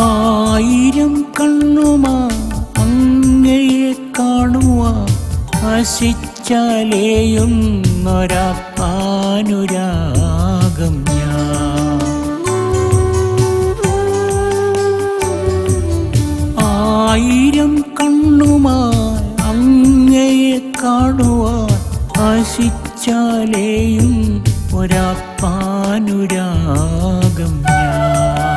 ആയിരം കണ്ണുമാ അങ്ങയെ കാണുവാ. ആശിച്ചാലേയൊന്നൊരാത്മാനുരാഗം ഞാൻ. ആയിരം കണ്ണുമാ അങ്ങയെ കാണുവാൻ ആശിച്ചാലേയും ഒരാത്മാനുരാഗം ഞാൻ.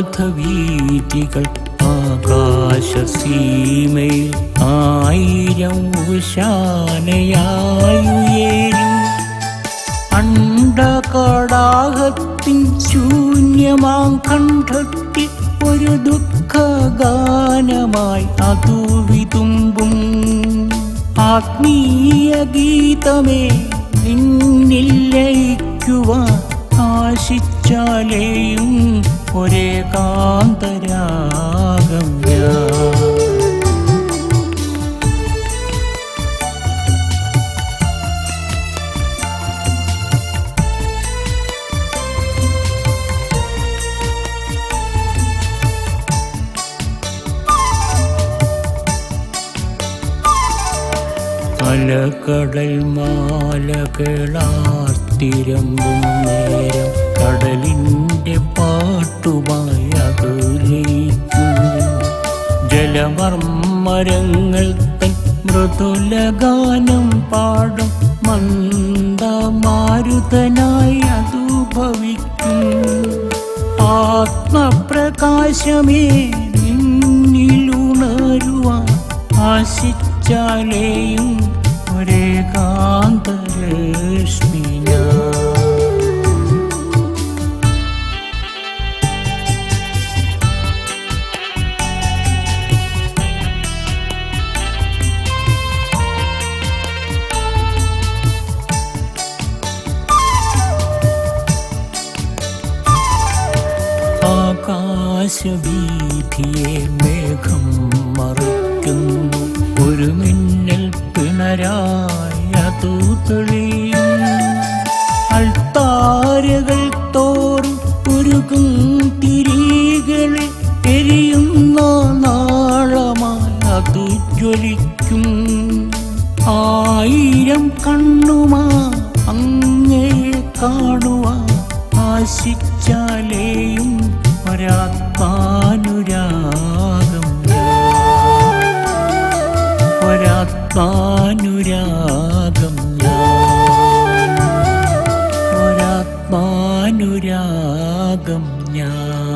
ആരാധവീതികൾ ആകാശസീമയിൽ ആയിരം ഉഷാനയായുയേരും അണ്ടകടാകത്തിൻ ശൂന്യമാം കണ്ഠത്തിൽ ഒരു ദുഃഖഗാനമായി അതു വിതുമ്പും. ആത്മീയ ഗീതമേ നിന്നിൽ ലയിക്കുവാൻ ആശിച്ചാലേയും ഒരേ കാന്തരാഗം ഞാൻ. അലകടൽ മാല നേരം ജലമർമ്മരങ്ങൾ തൻ മൃദുലഗാനം പാടും. മന്ദമാരുതനായി അതു ഭവിക്കും. ആത്മപ്രകാശമേ നിന്നിലുണരുവാൻ ആശിച്ചാലേയും ഒരേ കാന്തരശ്മി ആകാശവീഥിയെ മേഘം മറക്കുന്നു. ഒരു മിന്നൽ പിണരായ അതു തെളിയും. അൾത്താരകൾ തോറും ഉരുകും തിരികളിൽ എരിയുന്ന നാളമായ തൂജ്വലിക്കും ജ്വലിക്കും. ആയിരം കണ്ണുമാ അങ്ങയെ കാണുവാൻ ആശിച്ചാലേയും ഒരാത്മാനുരാഗം ഒരാത്മാനുരാഗം ഒരാത്മാനുരാഗം ഞാൻ